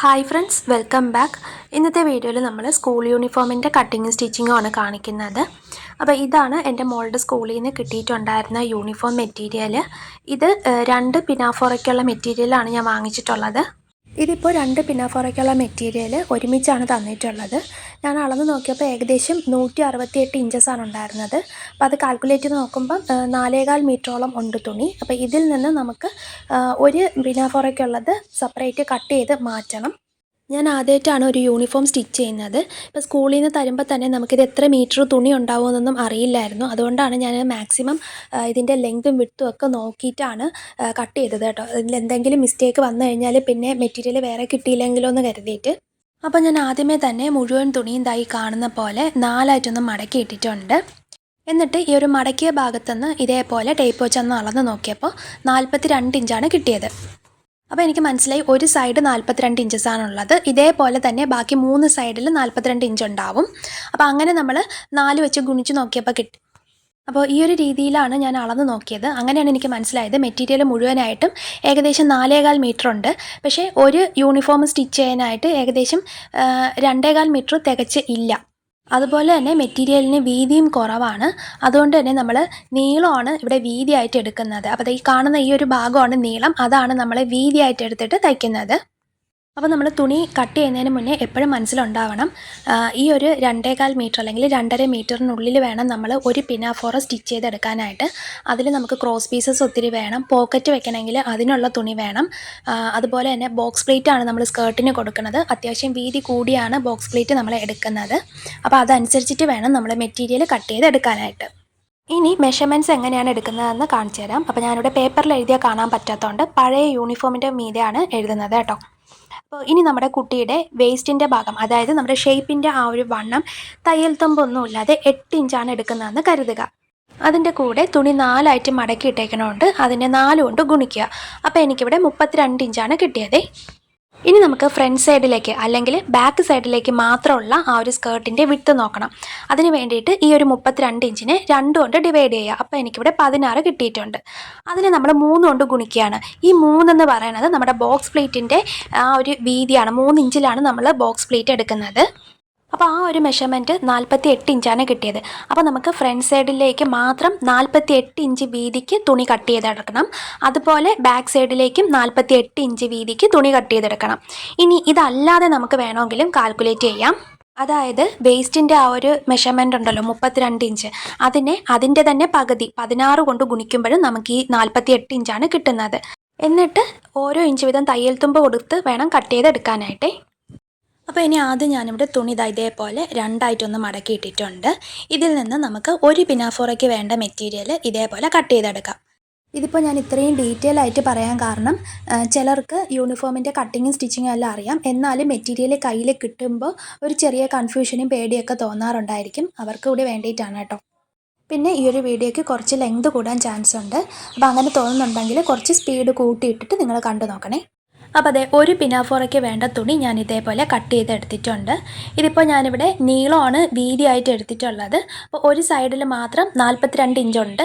Hi friends welcome back ഇന്നത്തെ വീഡിയോയിൽ നമ്മൾ സ്കൂൾ യൂണിഫോമിന്റെ കട്ടിങ്ങും സ്റ്റിച്ചിങ്ങും ആണ് കാണിക്കുന്നത്. അപ്പോൾ ഇതാണ് എന്റെ മോളുടെ സ്കൂളിൽ നിന്ന് കിട്ടിയിട്ടുണ്ടായിരുന്ന യൂണിഫോം മെറ്റീരിയൽ ഇത് രണ്ട് പിനാഫോറയ്ക്കുള്ള മെറ്റീരിയലാണ് ഞാൻ വാങ്ങിച്ചിട്ടുള്ളത്. ഇതിപ്പോൾ രണ്ട് പിന്നാഫോറയ്ക്കുള്ള മെറ്റീരിയൽ ഒരുമിച്ചാണ് തന്നിട്ടുള്ളത്. ഞാൻ അളന്ന് നോക്കിയപ്പോൾ ഏകദേശം നൂറ്റി അറുപത്തിയെട്ട് ഇഞ്ചസാണ് ഉണ്ടായിരുന്നത്. അപ്പോൾ അത് കാൽക്കുലേറ്റ് ചെയ്ത് നോക്കുമ്പം നാലേകാൽ മീറ്ററോളം ഉണ്ട് തുണി. അപ്പോൾ ഇതിൽ നിന്ന് നമുക്ക് ഒരു പിന്നാഫോറയ്ക്കുള്ളത് സെപ്പറേറ്റ് കട്ട് ചെയ്ത് മാറ്റണം. ഞാൻ ആദ്യമായിട്ടാണ് ഒരു യൂണിഫോം സ്റ്റിച്ച് ചെയ്യുന്നത്. ഇപ്പോൾ സ്കൂളിൽ നിന്ന് തരുമ്പോൾ തന്നെ നമുക്കിത് എത്ര മീറ്റർ തുണി ഉണ്ടാവുമെന്നൊന്നും അറിയില്ലായിരുന്നു. അതുകൊണ്ടാണ് ഞാൻ മാക്സിമം ഇതിന്റെ ലെങ്തും വിട്ടും ഒക്കെ നോക്കിയിട്ടാണ് കട്ട് ചെയ്തത് കേട്ടോ. അതിൽ എന്തെങ്കിലും മിസ്റ്റേക്ക് വന്നു കഴിഞ്ഞാൽ പിന്നെ മെറ്റീരിയൽ വേറെ കിട്ടിയില്ലെങ്കിലോ എന്ന് കരുതിയിട്ട്. അപ്പോൾ ഞാൻ ആദ്യമേ തന്നെ മുഴുവൻ തുണിയും തായി കാണുന്ന പോലെ നാലായിട്ടൊന്ന് മടക്കി ഇട്ടിട്ടുണ്ട്. എന്നിട്ട് ഈ ഒരു മടക്കിയ ഭാഗത്തുനിന്ന് ഇതേപോലെ ടേപ്പ് വെച്ചൊന്ന് അളന്ന് നോക്കിയപ്പോൾ നാൽപ്പത്തി രണ്ട് ഇഞ്ചാണ് കിട്ടിയത്. അപ്പോൾ എനിക്ക് മനസ്സിലായി ഒരു സൈഡ് നാൽപ്പത്തിരണ്ട് ഇഞ്ചസ് ആണുള്ളത്. ഇതേപോലെ തന്നെ ബാക്കി മൂന്ന് സൈഡിൽ നാൽപ്പത്തിരണ്ട് ഇഞ്ച് ഉണ്ടാവും. അപ്പോൾ അങ്ങനെ നമ്മൾ നാല് വെച്ച് ഗുണിച്ച് നോക്കിയപ്പോൾ കിട്ടി. അപ്പോൾ ഈ ഒരു രീതിയിലാണ് ഞാൻ അളന്ന് നോക്കിയത്. അങ്ങനെയാണ് എനിക്ക് മനസ്സിലായത്. മെറ്റീരിയൽ മുഴുവനായിട്ടും ഏകദേശം നാലേകാൽ മീറ്റർ ഉണ്ട്. പക്ഷേ ഒരു യൂണിഫോം സ്റ്റിച്ച് ചെയ്യാനായിട്ട് ഏകദേശം രണ്ടേകാൽ മീറ്റർ തികച്ച് ഇല്ല. അതുപോലെ തന്നെ മെറ്റീരിയലിന് വീതിയും കുറവാണ്. അതുകൊണ്ട് തന്നെ നമ്മൾ നീളമാണ് ഇവിടെ വീതിയായിട്ട് എടുക്കുന്നത്. അപ്പോൾ ഈ കാണുന്ന ഈ ഒരു ഭാഗമാണ് നീളം. അതാണ് നമ്മൾ വീതിയായിട്ട് എടുത്തിട്ട് തയ്ക്കുന്നത്. അപ്പോൾ നമ്മൾ തുണി കട്ട് ചെയ്യുന്നതിന് മുന്നേ എപ്പോഴും മനസ്സിലുണ്ടാവണം. ഈ ഒരു രണ്ടേകാൽ മീറ്റർ അല്ലെങ്കിൽ രണ്ടര മീറ്ററിനുള്ളിൽ വേണം നമ്മൾ ഒരു പിനാഫോറ സ്റ്റിച്ച് ചെയ്തെടുക്കാനായിട്ട്. അതിൽ നമുക്ക് ക്രോസ് പീസസ് ഒത്തിരി വേണം. പോക്കറ്റ് വെക്കണമെങ്കിൽ അതിനുള്ള തുണി വേണം. അതുപോലെ തന്നെ ബോക്സ് പ്ലേറ്റ് ആണ് നമ്മൾ സ്കേർട്ടിന് കൊടുക്കുന്നത്. അത്യാവശ്യം വീതി കൂടിയാണ് ബോക്സ് പ്ലേറ്റ് നമ്മൾ എടുക്കുന്നത്. അപ്പോൾ അതനുസരിച്ചിട്ട് വേണം നമ്മൾ മെറ്റീരിയൽ കട്ട് ചെയ്തെടുക്കാനായിട്ട്. ഇനി മെഷർമെന്റ്സ് എങ്ങനെയാണ് എടുക്കുന്നതെന്ന് കാണിച്ചു തരാം അപ്പോൾ ഞാനിവിടെ പേപ്പറിൽ എഴുതിയാൽ കാണാൻ പറ്റാത്തതുകൊണ്ട് പഴയ യൂണിഫോമിന്റെ മീതെയാണ് എഴുതുന്നത് കേട്ടോ. അപ്പോൾ ഇനി നമ്മുടെ കുട്ടിയുടെ വേസ്റ്റിന്റെ ഭാഗം അതായത് നമ്മുടെ ഷേപ്പിന്റെ ആ ഒരു വണ്ണം തയ്യൽ തുമ്പൊന്നും ഇല്ലാതെ എട്ട് ഇഞ്ചാണ് എടുക്കുന്നതെന്ന് കരുതുക. അതിന്റെ കൂടെ തുണി നാലായിട്ട് മടക്കി ഇട്ടേക്കണോണ്ട് അതിനെ നാലുകൊണ്ട് ഗുണിക്കുക. അപ്പോൾ എനിക്കിവിടെ മുപ്പത്തിരണ്ട് ഇഞ്ചാണ് കിട്ടിയത്. ഇനി നമുക്ക് ഫ്രണ്ട് സൈഡിലേക്ക് അല്ലെങ്കിൽ ബാക്ക് സൈഡിലേക്ക് മാത്രമുള്ള ആ ഒരു സ്കേർട്ടിന്റെ വിട്ട് നോക്കണം. അതിന് വേണ്ടിയിട്ട് ഈ ഒരു മുപ്പത്തിരണ്ട് ഇഞ്ചിനെ രണ്ട് കൊണ്ട് ഡിവൈഡ് ചെയ്യുക. അപ്പോൾ എനിക്കിവിടെ പതിനാറ് കിട്ടിയിട്ടുണ്ട്. അതിനെ നമ്മൾ മൂന്ന് കൊണ്ട് ഗുണിക്കുകയാണ്. ഈ മൂന്നെന്ന് പറയുന്നത് നമ്മുടെ ബോക്സ് പ്ലേറ്റിന്റെ ആ ഒരു വീതിയാണ്. മൂന്ന് ഇഞ്ചിലാണ് നമ്മൾ ബോക്സ് പ്ലേറ്റ് എടുക്കുന്നത്. അപ്പോൾ ആ ഒരു മെഷർമെന്റ് നാൽപ്പത്തി എട്ട് ഇഞ്ചാണ് കിട്ടിയത്. അപ്പോൾ നമുക്ക് ഫ്രണ്ട് സൈഡിലേക്ക് മാത്രം നാൽപ്പത്തി എട്ട് ഇഞ്ച് വീതിക്ക് തുണി കട്ട് ചെയ്തെടുക്കണം. അതുപോലെ ബാക്ക് സൈഡിലേക്കും നാൽപ്പത്തി എട്ട് ഇഞ്ച് വീതിക്ക് തുണി കട്ട് ചെയ്തെടുക്കണം. ഇനി ഇതല്ലാതെ നമുക്ക് വേണമെങ്കിലും കാൽക്കുലേറ്റ് ചെയ്യാം. അതായത് വേസ്റ്റിന്റെ ആ ഒരു മെഷർമെന്റ് ഉണ്ടല്ലോ മുപ്പത്തിരണ്ട് ഇഞ്ച് അതിനെ അതിന്റെ തന്നെ പകുതി പതിനാറ് കൊണ്ട് ഗുണിക്കുമ്പോഴും നമുക്ക് ഈ നാൽപ്പത്തി എട്ട് ഇഞ്ചാണ് കിട്ടുന്നത്. എന്നിട്ട് ഓരോ ഇഞ്ച് വീതം തയ്യൽ തുമ്പ് കൊടുത്ത് വേണം കട്ട് ചെയ്തെടുക്കാനായിട്ടേ. അപ്പോൾ ഇനി ആദ്യം ഞാനിവിടെ തുണി ഇതാ ഇതേപോലെ രണ്ടായിട്ടൊന്ന് മടക്കി ഇട്ടിട്ടുണ്ട് ഇതിൽ നിന്ന് നമുക്ക് ഒരു പിനാഫോറയ്ക്ക് വേണ്ട മെറ്റീരിയൽ ഇതേപോലെ കട്ട് ചെയ്തെടുക്കാം. ഇതിപ്പോൾ ഞാൻ ഇത്രയും ഡീറ്റെയിൽ ആയിട്ട് പറയാൻ കാരണം ചിലർക്ക് യൂണിഫോമിന്റെ കട്ടിങ്ങും സ്റ്റിച്ചിങ്ങും എല്ലാം അറിയാം. എന്നാലും മെറ്റീരിയൽ കയ്യിൽ കിട്ടുമ്പോൾ ഒരു ചെറിയ കൺഫ്യൂഷനും പേടിയൊക്കെ തോന്നാറുണ്ടായിരിക്കും. അവർക്ക് കൂടി വേണ്ടിയിട്ടാണ് കേട്ടോ. പിന്നെ ഈ ഒരു വീഡിയോയ്ക്ക് കുറച്ച് ലെങ്ത് കൂടാൻ ചാൻസ് ഉണ്ട് അപ്പോൾ അങ്ങനെ തോന്നുന്നുണ്ടെങ്കിൽ കുറച്ച് സ്പീഡ് കൂട്ടിയിട്ടിട്ട് നിങ്ങൾ കണ്ടു നോക്കണേ. അപ്പോൾ അതെ ഒരു പിനാഫോറയ്ക്ക് വേണ്ട തുണി ഞാൻ ഇതേപോലെ കട്ട് ചെയ്ത് എടുത്തിട്ടുണ്ട് ഇതിപ്പോൾ ഞാനിവിടെ നീളമാണ് വീതിയായിട്ട് എടുത്തിട്ടുള്ളത്. അപ്പോൾ ഒരു സൈഡിൽ മാത്രം നാൽപ്പത്തിരണ്ട് ഇഞ്ചുണ്ട്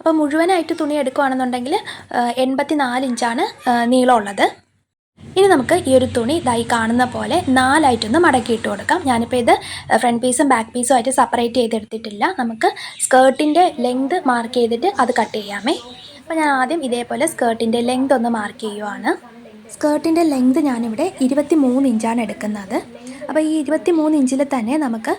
അപ്പോൾ മുഴുവനായിട്ട് തുണി എടുക്കുകയാണെന്നുണ്ടെങ്കിൽ എൺപത്തി നാല് ഇഞ്ചാണ് നീളമുള്ളത്. ഇനി നമുക്ക് ഈ ഒരു തുണി ഇതായി കാണുന്ന പോലെ നാലായിട്ടൊന്ന് മടക്കി ഇട്ട് കൊടുക്കാം. ഞാനിപ്പോൾ ഇത് ഫ്രണ്ട് പീസും ബാക്ക് പീസും ആയിട്ട് സെപ്പറേറ്റ് ചെയ്തെടുത്തിട്ടില്ല. നമുക്ക് സ്കേർട്ടിന്റെ ലെങ്ത് മാർക്ക് ചെയ്തിട്ട് അത് കട്ട് ചെയ്യാമേ. അപ്പോൾ ഞാൻ ആദ്യം ഇതേപോലെ സ്കേർട്ടിന്റെ ലെങ്ത് ഒന്ന് മാർക്ക് ചെയ്യുവാണ്. സ്കേർട്ടിന്റെ ലെങ്ത് ഞാനിവിടെ ഇരുപത്തി മൂന്ന് ഇഞ്ചാണ് എടുക്കുന്നത്. അപ്പോൾ ഈ ഇരുപത്തി മൂന്ന് ഇഞ്ചിൽ തന്നെ നമുക്ക്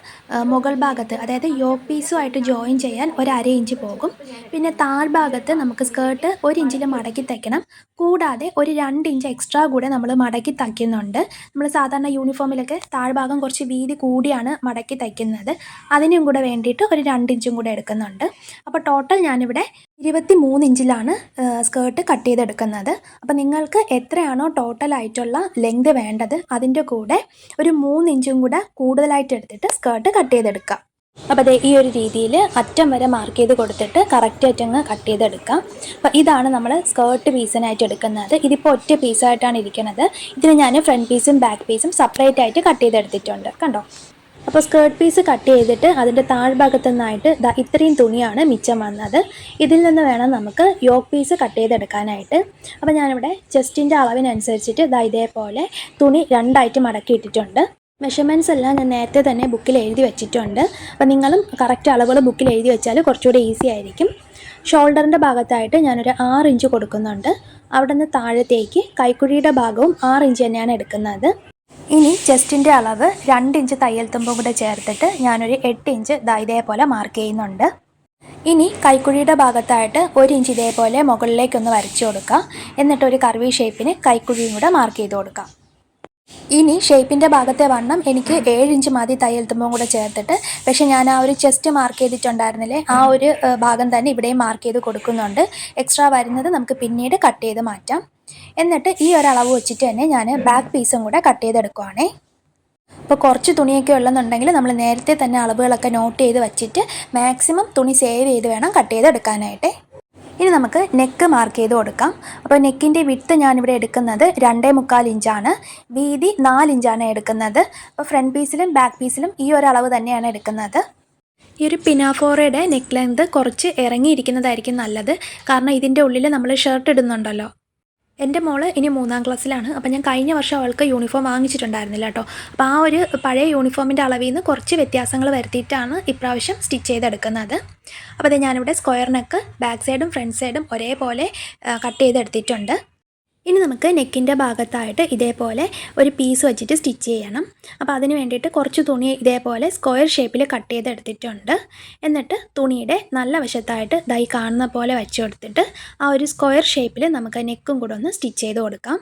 മുകൾ ഭാഗത്ത് അതായത് യോ പീസുമായിട്ട് ജോയിൻ ചെയ്യാൻ ഒരു അര ഇഞ്ച് പോകും. പിന്നെ താഴ്ഭാഗത്ത് നമുക്ക് സ്കേർട്ട് ഒരു ഇഞ്ചിൽ മടക്കി തയ്ക്കണം. കൂടാതെ ഒരു രണ്ട് ഇഞ്ച് എക്സ്ട്രാ കൂടെ നമ്മൾ മടക്കി തയ്ക്കുന്നുണ്ട്. നമ്മൾ സാധാരണ യൂണിഫോമിലൊക്കെ താഴ്ഭാഗം കുറച്ച് വീതി കൂടിയാണ് മടക്കി തയ്ക്കുന്നത്. അതിനും കൂടെ വേണ്ടിയിട്ട് ഒരു രണ്ട് ഇഞ്ചും കൂടെ എടുക്കുന്നുണ്ട്. അപ്പോൾ ടോട്ടൽ ഞാനിവിടെ ഇരുപത്തി മൂന്ന് ഇഞ്ചിലാണ് സ്കേർട്ട് കട്ട് ചെയ്തെടുക്കുന്നത്. അപ്പോൾ നിങ്ങൾക്ക് എത്രയാണോ ടോട്ടൽ ആയിട്ടുള്ള ലെങ്ത് വേണ്ടത് അതിന്റെ കൂടെ ഒരു മൂന്ന് ഇഞ്ചും കൂടെ കൂടുതലായിട്ട് എടുത്തിട്ട് സ്കേർട്ട് കട്ട് ചെയ്തെടുക്കാം അപ്പോൾ അതെ ഈ ഒരു രീതിയിൽ അറ്റം വരെ മാർക്ക് ചെയ്ത് കൊടുത്തിട്ട് കറക്റ്റായിട്ട് അങ്ങ് കട്ട് ചെയ്തെടുക്കാം അപ്പോൾ ഇതാണ് നമ്മൾ സ്കേർട്ട് പീസിനായിട്ട് എടുക്കുന്നത്. ഇതിപ്പോൾ ഒറ്റ പീസായിട്ടാണ് ഇരിക്കുന്നത്. ഇതിന് ഞാൻ ഫ്രണ്ട് പീസും ബാക്ക് പീസും സെപ്പറേറ്റ് ആയിട്ട് കട്ട് ചെയ്തെടുത്തിട്ടുണ്ട്. കണ്ടോ? അപ്പോൾ സ്കേർട്ട് പീസ് കട്ട് ചെയ്തിട്ട് അതിന്റെ താഴ്ഭാഗത്തു നിന്നായിട്ട് ദാ ഇത്രയും തുണിയാണ് മിച്ചം വന്നത്. ഇതിൽ നിന്ന് വേണം നമുക്ക് യോക്ക് പീസ് കട്ട് ചെയ്തെടുക്കാനായിട്ട്. അപ്പോൾ ഞാനിവിടെ ചെസ്റ്റിന്റെ അളവിനനുസരിച്ചിട്ട് ദാ ഇതേപോലെ തുണി രണ്ടായിട്ട് മടക്കി ഇട്ടിട്ടുണ്ട്. മെഷർമെന്റ്സ് എല്ലാം ഞാൻ നേരത്തെ തന്നെ ബുക്കിൽ എഴുതി വെച്ചിട്ടുണ്ട്. അപ്പോൾ നിങ്ങളും കറക്റ്റ് അളവുകൾ ബുക്കിൽ എഴുതി വെച്ചാൽ കുറച്ചുകൂടി ഈസി ആയിരിക്കും. ഷോൾഡറിന്റെ ഭാഗത്തായിട്ട് ഞാനൊരു ആറ് ഇഞ്ച് കൊടുക്കുന്നുണ്ട്. അവിടെ നിന്ന് താഴത്തേക്ക് കൈക്കുഴിയുടെ ഭാഗവും ആറ് ഇഞ്ച് തന്നെയാണ് എടുക്കുന്നത്. ഇനി ചെസ്റ്റിന്റെ അളവ് രണ്ട് ഇഞ്ച് തയ്യൽ തുമ്പും കൂടെ ചേർത്തിട്ട് ഞാനൊരു എട്ട് ഇഞ്ച് ദാ ഇതേപോലെ മാർക്ക് ചെയ്യുന്നുണ്ട്. ഇനി കൈക്കുഴിയുടെ ഭാഗത്തായിട്ട് ഒരു ഇഞ്ച് ഇതേപോലെ മുകളിലേക്കൊന്ന് വരച്ചു കൊടുക്കാം. എന്നിട്ട് ഒരു കർവി ഷേപ്പിന് കൈക്കുഴിയും കൂടെ മാർക്ക് ചെയ്ത് കൊടുക്കാം. ഇനി ഷേപ്പിന്റെ ഭാഗത്തെ വണ്ണം എനിക്ക് ഏഴ് ഇഞ്ച് മതി തയ്യൽ തുമ്പും കൂടെ ചേർത്തിട്ട്. പക്ഷേ ഞാൻ ആ ഒരു ചെസ്റ്റ് മാർക്ക് ചെയ്തിട്ടുണ്ടായിരുന്നില്ലേ? ആ ഒരു ഭാഗം തന്നെ ഇവിടെയും മാർക്ക് ചെയ്ത് കൊടുക്കുന്നുണ്ട്. എക്സ്ട്രാ വരുന്നത് നമുക്ക് പിന്നീട് കട്ട് ചെയ്ത് മാറ്റാം. എന്നിട്ട് ഈ ഒരളവ് വെച്ചിട്ട് തന്നെ ഞാൻ ബാക്ക് പീസും കൂടെ കട്ട് ചെയ്തെടുക്കുവാണേ. ഇപ്പോൾ കുറച്ച് തുണിയൊക്കെ ഉള്ളെന്നുണ്ടെങ്കിൽ നമ്മൾ നേരത്തെ തന്നെ അളവുകളൊക്കെ നോട്ട് ചെയ്ത് വെച്ചിട്ട് മാക്സിമം തുണി സേവ് ചെയ്ത് വേണം കട്ട് ചെയ്തെടുക്കാനായിട്ട്. ഇനി നമുക്ക് നെക്ക് മാർക്ക് ചെയ്ത് കൊടുക്കാം. അപ്പോൾ നെക്കിന്റെ വിട്ത്ത് ഞാനിവിടെ എടുക്കുന്നത് രണ്ടേ മുക്കാൽ ഇഞ്ചാണ്. വീതി നാല് ഇഞ്ചാണ് എടുക്കുന്നത്. അപ്പോൾ ഫ്രണ്ട് പീസിലും ബാക്ക് പീസിലും ഈ ഒരളവ് തന്നെയാണ് എടുക്കുന്നത്. ഈ ഒരു പിനാഫോറയുടെ നെക്ക് ലെങ്ത് കുറച്ച് ഇറങ്ങിയിരിക്കുന്നതായിരിക്കും നല്ലത്. കാരണം ഇതിന്റെ ഉള്ളിൽ നമ്മൾ ഷർട്ട് ഇടുന്നുണ്ടല്ലോ. എന്റെ മോൾ ഇനി മൂന്നാം ക്ലാസ്സിലാണ്. അപ്പോൾ ഞാൻ കഴിഞ്ഞ വർഷം അവൾക്ക് യൂണിഫോം വാങ്ങിച്ചിട്ടുണ്ടായിരുന്നില്ല കേട്ടോ. അപ്പോൾ ആ ഒരു പഴയ യൂണിഫോമിന്റെ അളവിൽ നിന്ന് കുറച്ച് വ്യത്യാസങ്ങൾ വരുത്തിയിട്ടാണ് ഇപ്രാവശ്യം സ്റ്റിച്ച് ചെയ്തെടുക്കുന്നത്. അപ്പോൾ അത് ഞാനിവിടെ സ്ക്വയർ നെക്ക് ബാക്ക് സൈഡും ഫ്രണ്ട് സൈഡും ഒരേപോലെ കട്ട് ചെയ്തെടുത്തിട്ടുണ്ട്. ഇനി നമുക്ക് നെക്കിന്റെ ഭാഗത്തായിട്ട് ഇതേപോലെ ഒരു പീസ് വെച്ചിട്ട് സ്റ്റിച്ച് ചെയ്യണം. അപ്പോൾ അതിന് വേണ്ടിയിട്ട് കുറച്ച് തുണി ഇതേപോലെ സ്ക്വയർ ഷേപ്പിൽ കട്ട് ചെയ്തെടുത്തിട്ടുണ്ട്. എന്നിട്ട് തുണിയുടെ നല്ല വശത്തായിട്ട് ദൈ കാണുന്ന പോലെ വെച്ച് കൊടുത്തിട്ട് ആ ഒരു സ്ക്വയർ ഷേപ്പിൽ നമുക്ക് നെക്കും കൂടെ ഒന്ന് സ്റ്റിച്ച് ചെയ്ത് കൊടുക്കാം.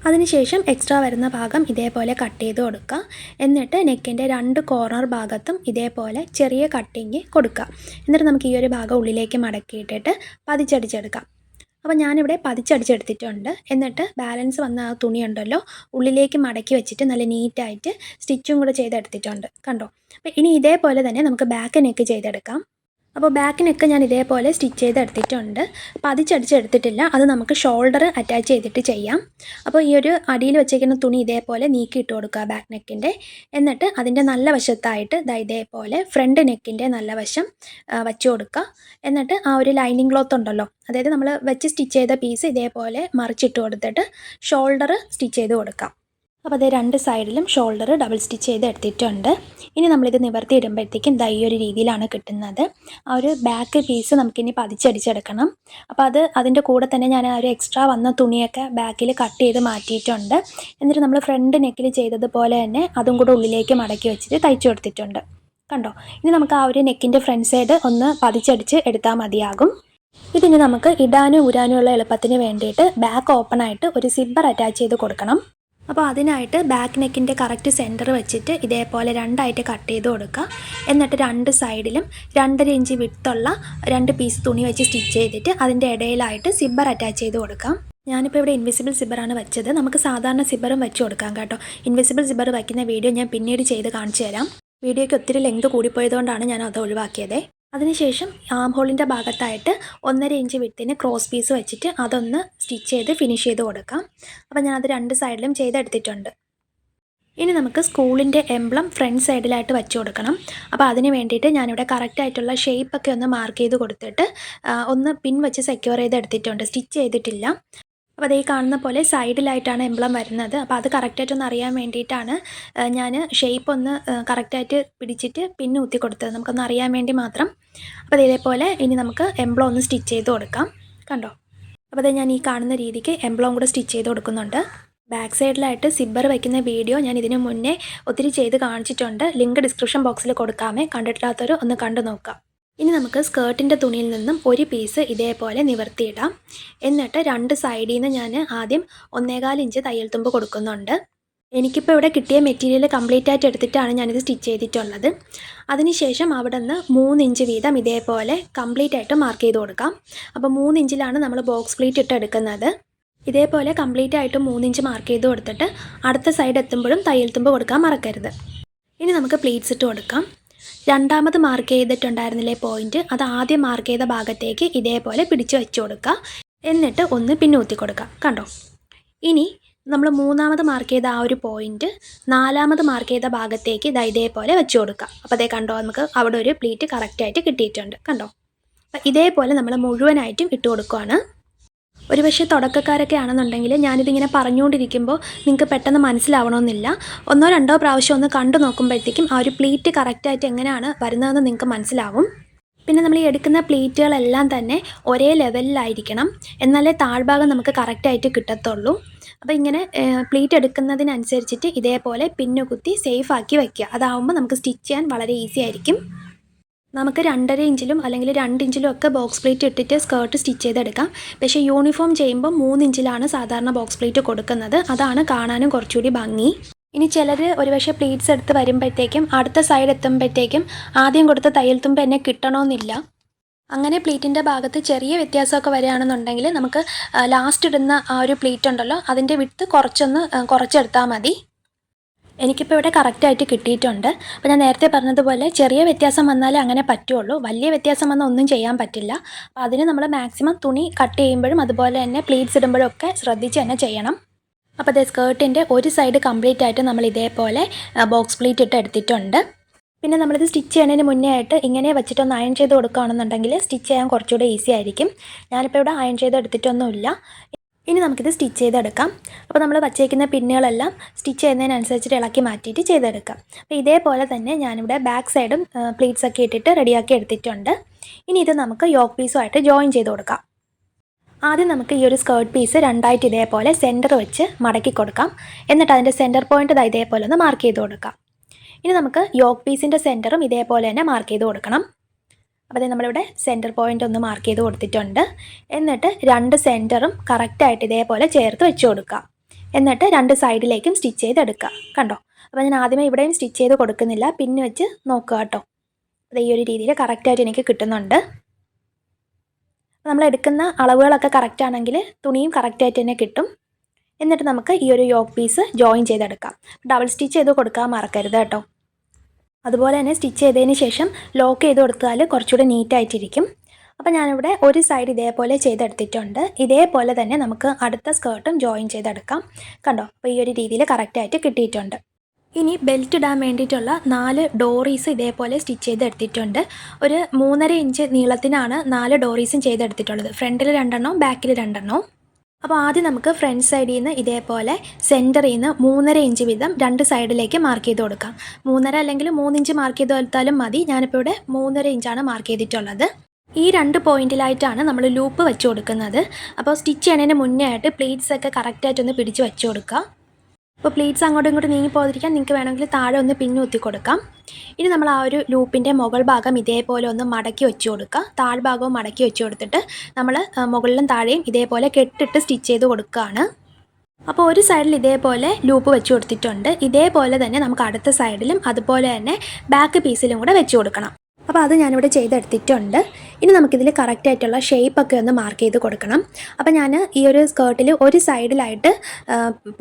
അതിനുശേഷം എക്സ്ട്രാ വരുന്ന ഭാഗം ഇതേപോലെ കട്ട് ചെയ്ത് കൊടുക്കുക എന്നിട്ട് നെക്കിന്റെ രണ്ട് കോർണർ ഭാഗത്തും ഇതേപോലെ ചെറിയ കട്ടിങ് കൊടുക്കുക എന്നിട്ട് നമുക്ക് ഈ ഒരു ഭാഗം ഉള്ളിലേക്ക് മടക്കിയിട്ടിട്ട് പതിച്ചടിച്ചെടുക്കാം. അപ്പോൾ ഞാനിവിടെ പതിച്ചടിച്ചെടുത്തിട്ടുണ്ട്. എന്നിട്ട് ബാലൻസ് വന്ന ആ തുണി ഉണ്ടല്ലോ ഉള്ളിലേക്ക് മടക്കി വെച്ചിട്ട് നല്ല നീറ്റായിട്ട് സ്റ്റിച്ചും കൂടെ ചെയ്തെടുത്തിട്ടുണ്ട്. കണ്ടോ? അപ്പോൾ ഇനി ഇതേപോലെ തന്നെ നമുക്ക് ബാക്ക് നെക്ക് ചെയ്തെടുക്കാം. അപ്പോൾ ബാക്കിനൊക്കെ നെക്ക് ഞാൻ ഇതേപോലെ സ്റ്റിച്ച് ചെയ്തെടുത്തിട്ടുണ്ട് പതിച്ചടിച്ചെടുത്തിട്ടില്ല. അത് നമുക്ക് ഷോൾഡർ അറ്റാച്ച് ചെയ്തിട്ട് ചെയ്യാം. അപ്പോൾ ഈ ഒരു അടിയിൽ വെച്ചേക്കുന്ന തുണി ഇതേപോലെ നീക്കി ഇട്ട് കൊടുക്കുക ബാക്ക് നെക്കിന്റെ. എന്നിട്ട് അതിന്റെ നല്ല വശത്തായിട്ട് ദാ ഇതേപോലെ ഫ്രണ്ട് നെക്കിന്റെ നല്ല വശം വച്ച് കൊടുക്കുക. എന്നിട്ട് ആ ഒരു ലൈനിങ് ക്ലോത്ത് ഉണ്ടല്ലോ. അതായത് നമ്മൾ വെച്ച് സ്റ്റിച്ച് ചെയ്ത പീസ് ഇതേപോലെ മറിച്ചിട്ട് കൊടുത്തിട്ട് ഷോൾഡർ സ്റ്റിച്ച് ചെയ്ത് കൊടുക്കാം. അപ്പോൾ അതേ രണ്ട് സൈഡിലും ഷോൾഡർ ഡബിൾ സ്റ്റിച്ച് ചെയ്ത് എടുത്തിട്ടുണ്ട്. ഇനി നമ്മളിത് നിവർത്തി ഇടുമ്പോഴത്തേക്കും ദാ ഒരു രീതിയിലാണ് കിട്ടുന്നത്. ആ ഒരു ബാക്ക് പീസ് നമുക്കിനി പതിച്ചടിച്ചെടുക്കണം. അപ്പോൾ അത് അതിന്റെ കൂടെ തന്നെ ഞാൻ ആ ഒരു എക്സ്ട്രാ വന്ന തുണിയൊക്കെ ബാക്കിൽ കട്ട് ചെയ്ത് മാറ്റിയിട്ടുണ്ട്. എന്നിട്ട് നമ്മൾ ഫ്രണ്ട് നെക്കിൽ ചെയ്തതുപോലെ തന്നെ അതും കൂടെ ഉള്ളിലേക്ക് മടക്കി വെച്ചിട്ട് തയ്ച്ചു കൊടുത്തിട്ടുണ്ട്. കണ്ടോ? ഇനി നമുക്ക് ആ ഒരു നെക്കിന്റെ ഫ്രണ്ട് സൈഡ് ഒന്ന് പതിച്ചടിച്ച് എടുത്താൽ മതിയാകും. ഇതിന് നമുക്ക് ഇടാനും ഉരാനും ഉള്ള എളുപ്പത്തിന് വേണ്ടിയിട്ട് ബാക്ക് ഓപ്പൺ ആയിട്ട് ഒരു സിബ്ബർ അറ്റാച്ച് ചെയ്ത് കൊടുക്കണം. അപ്പോൾ അതിനായിട്ട് ബാക്ക് നെക്കിന്റെ കറക്റ്റ് സെന്റർ വെച്ചിട്ട് ഇതേപോലെ രണ്ടായിട്ട് കട്ട് ചെയ്ത് കൊടുക്കുക. എന്നിട്ട് രണ്ട് സൈഡിലും രണ്ടര ഇഞ്ച് വിട്ടുള്ള രണ്ട് പീസ് തുണി വെച്ച് സ്റ്റിച്ച് ചെയ്തിട്ട് അതിന്റെ ഇടയിലായിട്ട് സിബ്ബർ അറ്റാച്ച് ചെയ്ത് കൊടുക്കാം. ഞാനിപ്പോൾ ഇവിടെ ഇൻവിസിബിൾ സിബറാണ് വെച്ചത്. നമുക്ക് സാധാരണ സിബറും വെച്ച് കൊടുക്കാം കേട്ടോ. ഇൻവിസിബിൾ സിബർ വയ്ക്കുന്ന വീഡിയോ ഞാൻ പിന്നീട് ചെയ്ത് കാണിച്ചു തരാം. വീഡിയോയ്ക്ക് ഒത്തിരി ലെങ്ത് കൂടിപ്പോയതുകൊണ്ടാണ് ഞാൻ അത് ഒഴിവാക്കിയത്. അതിനുശേഷം ആം ഹോളിന്റെ ഭാഗത്തായിട്ട് ഒന്നര ഇഞ്ച് വിട്ടിന് ക്രോസ് പീസ് വെച്ചിട്ട് അതൊന്ന് സ്റ്റിച്ച് ചെയ്ത് ഫിനിഷ് ചെയ്ത് കൊടുക്കാം. അപ്പോൾ ഞാനത് രണ്ട് സൈഡിലും ചെയ്തെടുത്തിട്ടുണ്ട്. ഇനി നമുക്ക് സ്കൂളിന്റെ എംബ്ലം ഫ്രണ്ട് സൈഡിലായിട്ട് വെച്ച് കൊടുക്കണം. അപ്പോൾ അതിന് വേണ്ടിയിട്ട് ഞാനിവിടെ കറക്റ്റായിട്ടുള്ള ഷേപ്പൊക്കെ ഒന്ന് മാർക്ക് ചെയ്ത് കൊടുത്തിട്ട് ഒന്ന് പിൻ വെച്ച് സെക്യൂർ ചെയ്ത് എടുത്തിട്ടുണ്ട് സ്റ്റിച്ച് ചെയ്തിട്ടില്ല. അപ്പോൾ അതേ കാണുന്ന പോലെ സൈഡിലായിട്ടാണ് എംബ്ലം വരുന്നത്. അപ്പോൾ അത് കറക്റ്റായിട്ടൊന്ന് അറിയാൻ വേണ്ടിയിട്ടാണ് ഞാൻ ഷേപ്പ് ഒന്ന് കറക്റ്റായിട്ട് പിടിച്ചിട്ട് പിന്നെ ഊത്തി കൊടുത്തത്. നമുക്കൊന്ന് അറിയാൻ വേണ്ടി മാത്രം. അപ്പോൾ ഇതേപോലെ ഇനി നമുക്ക് എംബ്ലം ഒന്ന് സ്റ്റിച്ച് ചെയ്ത് കൊടുക്കാം. കണ്ടോ? അപ്പോൾ അത് ഞാൻ ഈ കാണുന്ന രീതിക്ക് എംബ്ലം കൂടെ സ്റ്റിച്ച് ചെയ്ത് കൊടുക്കുന്നുണ്ട്. ബാക്ക് സൈഡിലായിട്ട് സിബ്ബർ വയ്ക്കുന്ന വീഡിയോ ഞാൻ ഇതിനു മുന്നേ ഒത്തിരി ചെയ്ത് കാണിച്ചിട്ടുണ്ട്. ലിങ്ക് ഡിസ്ക്രിപ്ഷൻ ബോക്സിൽ കൊടുക്കാമേ. കണ്ടിട്ടില്ലാത്തവർ ഒന്ന് കണ്ടു നോക്കാം. ഇനി നമുക്ക് സ്കേർട്ടിന്റെ തുണിയിൽ നിന്നും ഒരു പീസ് ഇതേപോലെ നിവർത്തിയിടാം. എന്നിട്ട് രണ്ട് സൈഡിൽ നിന്ന് ഞാൻ ആദ്യം ഒന്നേകാൽ ഇഞ്ച് തയ്യൽ തുമ്പ് കൊടുക്കുന്നുണ്ട്. എനിക്കിപ്പോൾ ഇവിടെ കിട്ടിയ മെറ്റീരിയൽ കംപ്ലീറ്റ് ആയിട്ട് എടുത്തിട്ടാണ് ഞാനിത് സ്റ്റിച്ച് ചെയ്തിട്ടുള്ളത്. അതിനുശേഷം അവിടെ നിന്ന് മൂന്ന് ഇഞ്ച് വീതം ഇതേപോലെ കംപ്ലീറ്റ് ആയിട്ട് മാർക്ക് ചെയ്ത് കൊടുക്കാം. അപ്പോൾ മൂന്ന് ഇഞ്ചിലാണ് നമ്മൾ ബോക്സ് പ്ലീറ്റ് ഇട്ട് എടുക്കുന്നത്. ഇതേപോലെ കംപ്ലീറ്റ് ആയിട്ട് മൂന്നിഞ്ച് മാർക്ക് ചെയ്ത് കൊടുത്തിട്ട് അടുത്ത സൈഡ് എത്തുമ്പോഴും തയ്യൽ തുമ്പ് കൊടുക്കാൻ മറക്കരുത്. ഇനി നമുക്ക് പ്ലീറ്റ്സ് ഇട്ട് കൊടുക്കാം. രണ്ടാമത് മാർക്ക് ചെയ്തിട്ടുണ്ടായിരുന്നില്ലേ പോയിന്റ് അത് ആദ്യം മാർക്ക് ചെയ്ത ഭാഗത്തേക്ക് ഇതേപോലെ പിടിച്ചു വെച്ചു കൊടുക്കുക. എന്നിട്ട് ഒന്ന് പിന്നൂത്തി കൊടുക്കുക. കണ്ടോ? ഇനി നമ്മൾ മൂന്നാമത് മാർക്ക് ചെയ്ത ആ ഒരു പോയിന്റ് നാലാമത് മാർക്ക് ചെയ്ത ഭാഗത്തേക്ക് ഇതാ ഇതേപോലെ വെച്ച് കൊടുക്കുക. അപ്പോൾ അതേ കണ്ടോ നമുക്ക് അവിടെ ഒരു പ്ലീറ്റ് കറക്റ്റായിട്ട് കിട്ടിയിട്ടുണ്ട്. കണ്ടോ? അപ്പം ഇതേപോലെ നമ്മൾ മുഴുവനായിട്ടും ഇട്ട് കൊടുക്കുകയാണ് ഒരുപക്ഷെ തുടക്കക്കാരൊക്കെ ആണെന്നുണ്ടെങ്കിൽ ഞാനിതിങ്ങനെ പറഞ്ഞുകൊണ്ടിരിക്കുമ്പോൾ നിങ്ങൾക്ക് പെട്ടെന്ന് മനസ്സിലാവണമെന്നില്ല. ഒന്നോ രണ്ടോ പ്രാവശ്യം ഒന്ന് കണ്ടു നോക്കുമ്പോഴത്തേക്കും ആ ഒരു പ്ലീറ്റ് കറക്റ്റായിട്ട് എങ്ങനെയാണ് വരുന്നതെന്ന് നിങ്ങൾക്ക് മനസ്സിലാവും. പിന്നെ നമ്മൾ ഈ എടുക്കുന്ന പ്ലേറ്റുകളെല്ലാം തന്നെ ഒരേ ലെവലിലായിരിക്കണം. എന്നാലേ താഴ്ഭാഗം നമുക്ക് കറക്റ്റായിട്ട് കിട്ടത്തുള്ളൂ. അപ്പോൾ ഇങ്ങനെ പ്ലേറ്റ് എടുക്കുന്നതിനനുസരിച്ചിട്ട് ഇതേപോലെ പിന്നു കുത്തി സേഫ് ആക്കി വെക്കുക അതാവുമ്പോൾ നമുക്ക് സ്റ്റിച്ച് ചെയ്യാൻ വളരെ ഈസി ആയിരിക്കും. നമുക്ക് രണ്ടര ഇഞ്ചിലും അല്ലെങ്കിൽ രണ്ട് ഇഞ്ചിലും ഒക്കെ ബോക്സ് പ്ലേറ്റ് ഇട്ടിട്ട് സ്കേർട്ട് സ്റ്റിച്ച് ചെയ്തെടുക്കാം. പക്ഷേ യൂണിഫോം ചെയ്യുമ്പോൾ മൂന്ന് ഇഞ്ചിലാണ് സാധാരണ ബോക്സ് പ്ലേറ്റ് കൊടുക്കുന്നത്. അതാണ് കാണാനും കുറച്ചുകൂടി ഭംഗി. ഇനി ചിലർ ഒരുപക്ഷെ പ്ലീറ്റ്സ് എടുത്ത് വരുമ്പോഴത്തേക്കും അടുത്ത സൈഡ് എത്തുമ്പോഴത്തേക്കും ആദ്യം കൊടുത്ത തയ്യൽ തുമ്പ് എന്നെ കിട്ടണമെന്നില്ല അങ്ങനെ പ്ലീറ്റിന്റെ ഭാഗത്ത് ചെറിയ വ്യത്യാസമൊക്കെ വരികയാണെന്നുണ്ടെങ്കിൽ നമുക്ക് ലാസ്റ്റ് ഇടുന്ന ആ ഒരു പ്ലീറ്റ് ഉണ്ടല്ലോ അതിന്റെ വിട്ട് കുറച്ചൊന്ന് കുറച്ചെടുത്താൽ മതി. എനിക്കിപ്പോൾ ഇവിടെ കറക്റ്റായിട്ട് കിട്ടിയിട്ടുണ്ട്. അപ്പോൾ ഞാൻ നേരത്തെ പറഞ്ഞതുപോലെ ചെറിയ വ്യത്യാസം വന്നാലേ അങ്ങനെ പറ്റുള്ളൂ. വലിയ വ്യത്യാസം വന്നാൽ ഒന്നും ചെയ്യാൻ പറ്റില്ല. അപ്പോൾ അതിന് നമ്മൾ മാക്സിമം തുണി കട്ട് ചെയ്യുമ്പോഴും അതുപോലെ തന്നെ പ്ലീറ്റ്സ് ഇടുമ്പോഴും ഒക്കെ ശ്രദ്ധിച്ച് തന്നെ ചെയ്യണം. അപ്പോൾ അതേ സ്കേർട്ടിന്റെ ഒരു സൈഡ് കംപ്ലീറ്റ് ആയിട്ട് നമ്മൾ ഇതേപോലെ ബോക്സ് പ്ലീറ്റ് ഇട്ട് എടുത്തിട്ടുണ്ട്. പിന്നെ നമ്മളിത് സ്റ്റിച്ച് ചെയ്യണതിന് മുന്നേ ആയിട്ട് ഇങ്ങനെ വെച്ചിട്ടൊന്ന് അയൺ ചെയ്ത് കൊടുക്കുകയാണെന്നുണ്ടെങ്കിൽ സ്റ്റിച്ച് ചെയ്യാൻ കുറച്ചുകൂടെ ഈസി ആയിരിക്കും. ഞാനിപ്പോൾ ഇവിടെ അയൺ ചെയ്ത് എടുത്തിട്ടൊന്നുമില്ല. ഇനി നമുക്കിത് സ്റ്റിച്ച് ചെയ്തെടുക്കാം. അപ്പോൾ നമ്മൾ വച്ചേക്കുന്ന പിന്നുകളെല്ലാം സ്റ്റിച്ച് ചെയ്യുന്നതിനനുസരിച്ചിട്ട് ഇളക്കി മാറ്റിയിട്ട് ചെയ്തെടുക്കാം. അപ്പോൾ ഇതേപോലെ തന്നെ ഞാനിവിടെ ബാക്ക് സൈഡും പ്ലീറ്റ്സ് ഒക്കെ ഇട്ടിട്ട് റെഡിയാക്കി എടുത്തിട്ടുണ്ട്. ഇനി ഇത് നമുക്ക് യോക്ക് പീസുമായിട്ട് ജോയിൻ ചെയ്ത് കൊടുക്കാം. ആദ്യം നമുക്ക് ഈ ഒരു സ്കേർട്ട് പീസ് രണ്ടായിട്ട് ഇതേപോലെ സെന്റർ വെച്ച് മടക്കി കൊടുക്കാം. എന്നിട്ട് അതിന്റെ സെന്റർ പോയിന്റ് ഇതേപോലെ ഒന്ന് മാർക്ക് ചെയ്ത് കൊടുക്കാം. ഇനി നമുക്ക് യോക്ക് പീസിന്റെ സെന്ററും ഇതേപോലെ തന്നെ മാർക്ക് ചെയ്ത് കൊടുക്കണം. അപ്പോൾ ദേ നമ്മളിവിടെ സെന്റർ പോയിന്റ് ഒന്ന് മാർക്ക് ചെയ്ത് കൊടുത്തിട്ടുണ്ട്. എന്നിട്ട് രണ്ട് സെന്ററും കറക്റ്റായിട്ട് ഇതേപോലെ ചേർത്ത് വെച്ച് കൊടുക്കുക എന്നിട്ട് രണ്ട് സൈഡിലേക്കും സ്റ്റിച്ച് ചെയ്തെടുക്കുക കണ്ടോ? അപ്പോൾ ഞാൻ ആദ്യമേ ഇവിടെയും സ്റ്റിച്ച് ചെയ്ത് കൊടുക്കുന്നില്ല. പിന്നെ വെച്ച് നോക്കുക കേട്ടോ. അത് ഈ ഒരു രീതിയിൽ കറക്റ്റായിട്ട് എനിക്ക് കിട്ടുന്നുണ്ട്. നമ്മൾ എടുക്കുന്ന അളവുകളൊക്കെ കറക്റ്റ് ആണെങ്കിൽ തുണിയും കറക്റ്റായിട്ട് തന്നെ കിട്ടും. എന്നിട്ട് നമുക്ക് ഈ ഒരു യോക്ക് പീസ് ജോയിൻ ചെയ്തെടുക്കാം. ഡബിൾ സ്റ്റിച്ച് ചെയ്ത് കൊടുക്കാൻ മറക്കരുത് കേട്ടോ. അതുപോലെ തന്നെ സ്റ്റിച്ച് ചെയ്തതിന് ശേഷം ലോക്ക് ചെയ്ത് കൊടുത്താൽ കുറച്ചുകൂടി നീറ്റായിട്ടിരിക്കും. അപ്പോൾ ഞാനിവിടെ ഒരു സൈഡ് ഇതേപോലെ ചെയ്തെടുത്തിട്ടുണ്ട്. ഇതേപോലെ തന്നെ നമുക്ക് അടുത്ത സ്കേർട്ടും ജോയിൻ ചെയ്തെടുക്കാം. കണ്ടോ? അപ്പോൾ ഈ ഒരു രീതിയിൽ കറക്റ്റായിട്ട് കിട്ടിയിട്ടുണ്ട്. ഇനി ബെൽറ്റ് ഇടാൻ വേണ്ടിയിട്ടുള്ള നാല് ഡോറീസ് ഇതേപോലെ സ്റ്റിച്ച് ചെയ്തെടുത്തിട്ടുണ്ട്. ഒരു മൂന്നര ഇഞ്ച് നീളത്തിനാണ് നാല് ഡോറീസും ചെയ്തെടുത്തിട്ടുള്ളത്. ഫ്രണ്ടിൽ രണ്ടെണ്ണവും ബാക്കിൽ രണ്ടെണ്ണവും അപ്പോൾ ആദ്യം നമുക്ക് ഫ്രണ്ട് സൈഡിൽ നിന്ന് ഇതേപോലെ സെന്ററിൽ നിന്ന് മൂന്നര ഇഞ്ച് വീതം രണ്ട് സൈഡിലേക്ക് മാർക്ക് ചെയ്ത് കൊടുക്കാം. മൂന്നര അല്ലെങ്കിൽ മൂന്നിഞ്ച് മാർക്ക് ചെയ്ത് കൊടുത്താലും മതി. ഞാനിപ്പോൾ ഇവിടെ മൂന്നര ഇഞ്ചാണ് മാർക്ക് ചെയ്തിട്ടുള്ളത്. ഈ രണ്ട് പോയിന്റിലായിട്ടാണ് നമ്മൾ ലൂപ്പ് വെച്ച് കൊടുക്കുന്നത്. അപ്പോൾ സ്റ്റിച്ച് ചെയ്യണതിന് മുന്നേ ആയിട്ട് പ്ലേറ്റ്സ് ഒക്കെ കറക്റ്റായിട്ടൊന്ന് പിടിച്ച് വെച്ച് കൊടുക്കുക അപ്പോൾ പ്ലേറ്റ്സ് അങ്ങോട്ടും ഇങ്ങോട്ടും നീങ്ങി പോകാതിരിക്കാൻ നിങ്ങൾക്ക് വേണമെങ്കിൽ താഴെ ഒന്ന് പിന്നു കുത്തി കൊടുക്കാം. ഇനി നമ്മൾ ആ ഒരു ലൂപ്പിന്റെ മുകൾ ഭാഗം ഇതേപോലെ ഒന്ന് മടക്കി വെച്ച് കൊടുക്കുക. താഴ്ഭാഗവും മടക്കി വെച്ച് കൊടുത്തിട്ട് നമ്മൾ മുകളിലും താഴെയും ഇതേപോലെ കെട്ടിട്ട് സ്റ്റിച്ച് ചെയ്ത് കൊടുക്കുകയാണ്. അപ്പോൾ ഒരു സൈഡിൽ ഇതേപോലെ ലൂപ്പ് വെച്ച് കൊടുത്തിട്ടുണ്ട്. ഇതേപോലെ തന്നെ നമുക്ക് അടുത്ത സൈഡിലും അതുപോലെ തന്നെ ബാക്ക് പീസിലും കൂടെ വെച്ച് കൊടുക്കണം. അപ്പോൾ അത് ഞാനിവിടെ ചെയ്തെടുത്തിട്ടുണ്ട്. ഇനി നമുക്കിതിൽ കറക്റ്റായിട്ടുള്ള ഷേപ്പൊക്കെ ഒന്ന് മാർക്ക് ചെയ്ത് കൊടുക്കണം. അപ്പോൾ ഞാൻ ഈ ഒരു സ്കേർട്ടിൽ ഒരു സൈഡിലായിട്ട്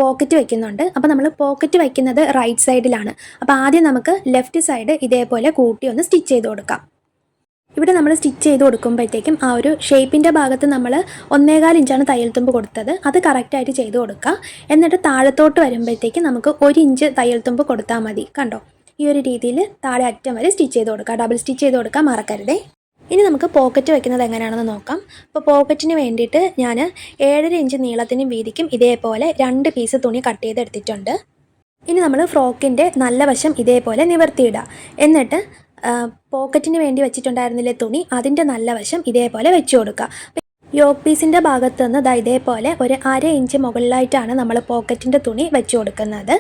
പോക്കറ്റ് വയ്ക്കുന്നുണ്ട് അപ്പോൾ നമ്മൾ പോക്കറ്റ് വയ്ക്കുന്നത് റൈറ്റ് സൈഡിലാണ് അപ്പോൾ ആദ്യം നമുക്ക് ലെഫ്റ്റ് സൈഡ് ഇതേപോലെ കൂട്ടി ഒന്ന് സ്റ്റിച്ച് ചെയ്ത് കൊടുക്കാം. ഇവിടെ നമ്മൾ സ്റ്റിച്ച് ചെയ്ത് കൊടുക്കുമ്പോഴത്തേക്കും ആ ഒരു ഷേപ്പിന്റെ ഭാഗത്ത് നമ്മൾ ഒന്നേകാൽ ഇഞ്ചാണ് തയ്യൽ തുമ്പ് കൊടുത്തത്. അത് കറക്റ്റായിട്ട് ചെയ്ത് കൊടുക്കുക എന്നിട്ട് താഴത്തോട്ട് വരുമ്പോഴത്തേക്കും നമുക്ക് ഒരു ഇഞ്ച് തയ്യൽ തുമ്പ് കൊടുത്താൽ മതി. കണ്ടോ? ഈ ഒരു രീതിയിൽ താഴെ അറ്റം വരെ സ്റ്റിച്ച് ചെയ്ത് കൊടുക്കുക. ഡബിൾ സ്റ്റിച്ച് ചെയ്ത് കൊടുക്കാൻ മറക്കരുതേ. ഇനി നമുക്ക് പോക്കറ്റ് വെക്കുന്നത് എങ്ങനെയാണെന്ന് നോക്കാം. അപ്പോൾ പോക്കറ്റിന് വേണ്ടിയിട്ട് ഞാൻ ഏഴര ഇഞ്ച് നീളത്തിനും വീതിക്കും ഇതേപോലെ രണ്ട് പീസ് തുണി കട്ട് ചെയ്തെടുത്തിട്ടുണ്ട് ഇനി നമ്മൾ ഫ്രോക്കിന്റെ നല്ല വശം ഇതേപോലെ നിവർത്തിയിടുക. എന്നിട്ട് പോക്കറ്റിന് വേണ്ടി വെച്ചിട്ടുണ്ടായിരുന്നില്ലേ തുണി അതിന്റെ നല്ല വശം ഇതേപോലെ വെച്ച് കൊടുക്കുക. യോക്ക് പീസിന്റെ ഭാഗത്ത് നിന്ന് ഇതേപോലെ ഒരു അര ഇഞ്ച് മുകളിലായിട്ടാണ് നമ്മൾ പോക്കറ്റിന്റെ തുണി വെച്ച് കൊടുക്കുന്നത്.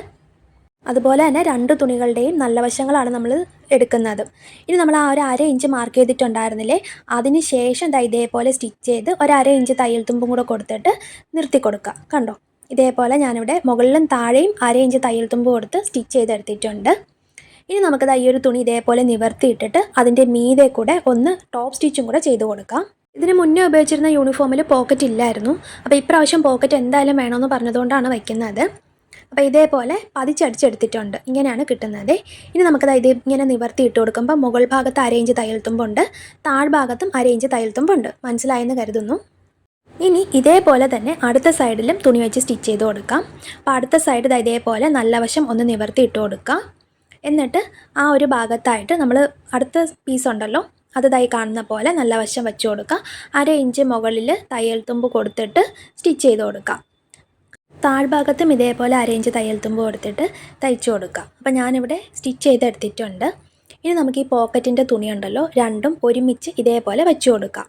അതുപോലെ തന്നെ രണ്ട് തുണികളുടെയും നല്ല വശങ്ങളാണ് നമ്മൾ എടുക്കുന്നത്. ഇനി നമ്മൾ ആ ഒരു അര ഇഞ്ച് മാർക്ക് ചെയ്തിട്ടുണ്ടായിരുന്നില്ലേ? അതിന് ശേഷം ഇതേപോലെ സ്റ്റിച്ച് ചെയ്ത് ഒരു ഇഞ്ച് തയ്യൽ തുമ്പും കൂടെ കൊടുത്തിട്ട് നിർത്തി കൊടുക്കുക. കണ്ടോ? ഇതേപോലെ ഞാനിവിടെ മുകളിലും താഴെയും അര ഇഞ്ച് തയ്യൽ തുമ്പ് കൊടുത്ത് സ്റ്റിച്ച് ചെയ്തെടുത്തിട്ടുണ്ട്. ഇനി നമുക്കത് ഈ ഒരു തുണി ഇതേപോലെ നിവർത്തിയിട്ടിട്ട് അതിന്റെ മീതെ കൂടെ ഒന്ന് ടോപ്പ് സ്റ്റിച്ചും കൂടെ ചെയ്ത് കൊടുക്കാം. ഇതിന് മുന്നേ ഉപയോഗിച്ചിരുന്ന യൂണിഫോമിൽ പോക്കറ്റ് ഇല്ലായിരുന്നു. അപ്പോൾ ഇപ്രാവശ്യം പോക്കറ്റ് എന്തായാലും വേണമെന്ന് പറഞ്ഞതുകൊണ്ടാണ് വയ്ക്കുന്നത് അപ്പോൾ ഇതേപോലെ പതിച്ചടിച്ചെടുത്തിട്ടുണ്ട്. ഇങ്ങനെയാണ് കിട്ടുന്നത്. ഇനി നമുക്കത് ഇത് ഇങ്ങനെ നിവർത്തി ഇട്ട് കൊടുക്കുമ്പോൾ മുകൾ ഭാഗത്ത് അരയിഞ്ച് തയ്യൽത്തുമ്പുണ്ട്. താഴ്ഭാഗത്തും അരയിഞ്ച് തയ്യൽത്തുമ്പുണ്ട്. മനസ്സിലായെന്ന് കരുതുന്നു. ഇനി ഇതേപോലെ തന്നെ അടുത്ത സൈഡിലും തുണി വെച്ച് സ്റ്റിച്ച് ചെയ്ത് കൊടുക്കാം. അപ്പോൾ അടുത്ത സൈഡ് ഇതേപോലെ നല്ല വശം ഒന്ന് നിവർത്തി ഇട്ട് കൊടുക്കാം. എന്നിട്ട് ആ ഒരു ഭാഗത്തായിട്ട് നമ്മൾ അടുത്ത പീസ് ഉണ്ടല്ലോ അത് തൈ കാണുന്ന പോലെ നല്ല വശം വെച്ച് കൊടുക്കുക അര ഇഞ്ച് മുകളിൽ തയ്യൽ തുമ്പ് കൊടുത്തിട്ട് സ്റ്റിച്ച് ചെയ്ത് കൊടുക്കാം. താഴ്ഭാഗത്തും ഇതേപോലെ അരേഞ്ച് തയ്യൽ തുമ്പ് കൊടുത്തിട്ട് തയ്ച്ചു കൊടുക്കാം അപ്പം ഞാനിവിടെ സ്റ്റിച്ച് ചെയ്തെടുത്തിട്ടുണ്ട്. ഇനി നമുക്ക് ഈ പോക്കറ്റിന്റെ തുണിയുണ്ടല്ലോ രണ്ടും ഒരുമിച്ച് ഇതേപോലെ വെച്ചു കൊടുക്കാം.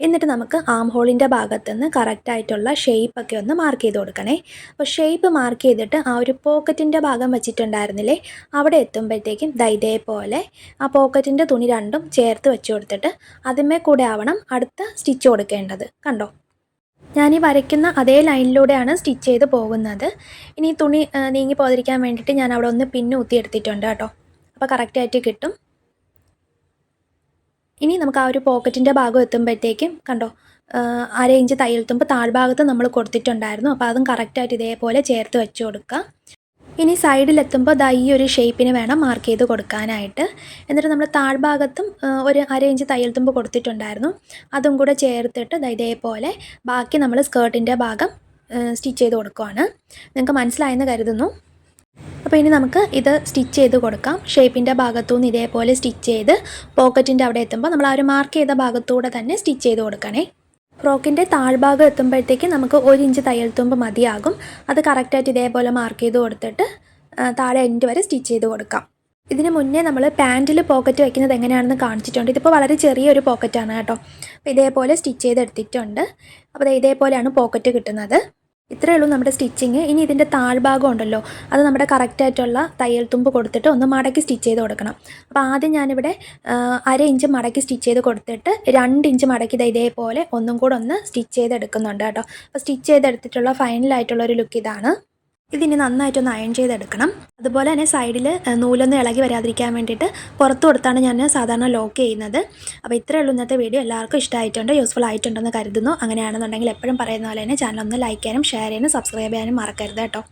എന്നിട്ട് നമുക്ക് ആം ഹോളിന്റെ ഭാഗത്തു നിന്ന് കറക്റ്റായിട്ടുള്ള ഷേപ്പൊക്കെ ഒന്ന് മാർക്ക് ചെയ്ത് കൊടുക്കണേ. അപ്പോൾ ഷേപ്പ് മാർക്ക് ചെയ്തിട്ട് ആ ഒരു പോക്കറ്റിന്റെ ഭാഗം വെച്ചിട്ടുണ്ടായിരുന്നില്ലേ അവിടെ എത്തുമ്പോഴത്തേക്കും ഇതേപോലെ ആ പോക്കറ്റിന്റെ തുണി രണ്ടും ചേർത്ത് വെച്ച് കൊടുത്തിട്ട് അതിമേ കൂടെ ആവണം അടുത്ത സ്റ്റിച്ച് കൊടുക്കേണ്ടത്. കണ്ടോ? ഞാൻ ഈ വരയ്ക്കുന്ന അതേ ലൈനിലൂടെയാണ് സ്റ്റിച്ച് ചെയ്ത് പോകുന്നത്. ഇനി തുണി നീങ്ങി പോതിരിക്കാൻ വേണ്ടിയിട്ട് ഞാൻ അവിടെ ഒന്ന് പിന്ന് കുത്തിയെടുത്തിട്ടുണ്ട് കേട്ടോ. അപ്പോൾ കറക്റ്റായിട്ട് കിട്ടും. ഇനി നമുക്ക് ആ ഒരു പോക്കറ്റിന്റെ ഭാഗം എത്തുമ്പോഴത്തേക്കും കണ്ടോ അര ഇഞ്ച് തയ്യൽ തുമ്പ് താഴ്ഭാഗത്ത് നമ്മൾ കൊടുത്തിട്ടുണ്ടായിരുന്നു. അപ്പോൾ അതും കറക്റ്റായിട്ട് ഇതേപോലെ ചേർത്ത് വെച്ച് കൊടുക്കുക. ഇനി സൈഡിലെത്തുമ്പോൾ ദാ ഈ ഒരു ഷേപ്പിന് വേണം മാർക്ക് ചെയ്ത് കൊടുക്കാനായിട്ട്. എന്നിട്ട് നമ്മൾ താഴ്ഭാഗത്തും ഒരു അര ഇഞ്ച് തയ്യൽ തുമ്പ് കൊടുത്തിട്ടുണ്ടായിരുന്നു. അതും കൂടെ ചേർത്തിട്ട് ഇതേപോലെ ബാക്കി നമ്മൾ സ്കേർട്ടിന്റെ ഭാഗം സ്റ്റിച്ച് ചെയ്ത് കൊടുക്കുവാണ്. നിങ്ങൾക്ക് മനസ്സിലായെന്ന് കരുതുന്നു. അപ്പോൾ ഇനി നമുക്ക് ഇത് സ്റ്റിച്ച് ചെയ്ത് കൊടുക്കാം. ഷേപ്പിന്റെ ഭാഗത്തുനിന്ന് ഇതേപോലെ സ്റ്റിച്ച് ചെയ്ത് പോക്കറ്റിന്റെ അവിടെ എത്തുമ്പോൾ നമ്മൾ ആ ഒരു മാർക്ക് ചെയ്ത ഭാഗത്തൂടെ തന്നെ സ്റ്റിച്ച് ചെയ്ത് കൊടുക്കണേ. ഫ്രോക്കിന്റെ താഴ്ഭാഗം എത്തുമ്പോഴത്തേക്ക് നമുക്ക് ഒരു ഇഞ്ച് തയ്യൽ തുമ്പ് മതിയാകും. അത് കറക്റ്റായിട്ട് ഇതേപോലെ മാർക്ക് ചെയ്ത് കൊടുത്തിട്ട് താഴെ എൻഡ് വരെ സ്റ്റിച്ച് ചെയ്ത് കൊടുക്കാം. ഇതിന് മുന്നേ നമ്മൾ പാന്റിൽ പോക്കറ്റ് വെക്കുന്നത് എങ്ങനെയാണെന്ന് കാണിച്ചിട്ടുണ്ട്. ഇതിപ്പോൾ വളരെ ചെറിയൊരു പോക്കറ്റാണ് കേട്ടോ. അപ്പോൾ ഇതേപോലെ സ്റ്റിച്ച് ചെയ്തെടുത്തിട്ടുണ്ട്. അപ്പോൾ ഇതേപോലെയാണ് പോക്കറ്റ് കിട്ടുന്നത്. ഇത്രയേ ഉള്ളൂ നമ്മുടെ സ്റ്റിച്ചിങ്. ഇനി ഇതിന്റെ താഴ്ഭാഗം ഉണ്ടല്ലോ. അത് നമ്മുടെ കറക്റ്റായിട്ടുള്ള തയ്യൽ തുമ്പ് കൊടുത്തിട്ട് ഒന്ന് മടക്കി സ്റ്റിച്ച് ചെയ്ത് കൊടുക്കണം. അപ്പോൾ ആദ്യം ഞാനിവിടെ അര ഇഞ്ച് മടക്കി സ്റ്റിച്ച് ചെയ്ത് കൊടുത്തിട്ട് രണ്ട് ഇഞ്ച് മടക്കി ഇതേപോലെ ഒന്നും കൂടെ ഒന്ന് സ്റ്റിച്ച് ചെയ്തെടുക്കുന്നുണ്ട് കേട്ടോ. അപ്പോൾ സ്റ്റിച്ച് ചെയ്തെടുത്തിട്ടുള്ള ഫൈനലായിട്ടുള്ള ഒരു ലുക്ക് ഇതാണ്. ഇതിനി നന്നായിട്ടൊന്ന് അയൺ ചെയ്തെടുക്കണം. അതുപോലെ തന്നെ സൈഡിൽ നൂലൊന്നും ഇളകി വരാതിരിക്കാൻ വേണ്ടിയിട്ട് പുറത്ത് കൊടുത്താണ് ഞാൻ സാധാരണ ലോക്ക് ചെയ്യുന്നത്. അപ്പോൾ ഇത്രയേ ഉള്ളൂ ഇന്നത്തെ വീഡിയോ എല്ലാവർക്കും ഇഷ്ടമായിട്ടുണ്ട്? യൂസ്ഫുൾ ആയിട്ടുണ്ടെന്ന് കരുതുന്നു. അങ്ങനെയാണെന്നുണ്ടെങ്കിൽ എപ്പോഴും പറയുന്ന പോലെ തന്നെ ചാനൽ ഒന്ന് ലൈക്ക് ചെയ്യാനും ഷെയർ ചെയ്യാനും സബ്സ്ക്രൈബ് ചെയ്യാനും മറക്കരുത് കേട്ടോ.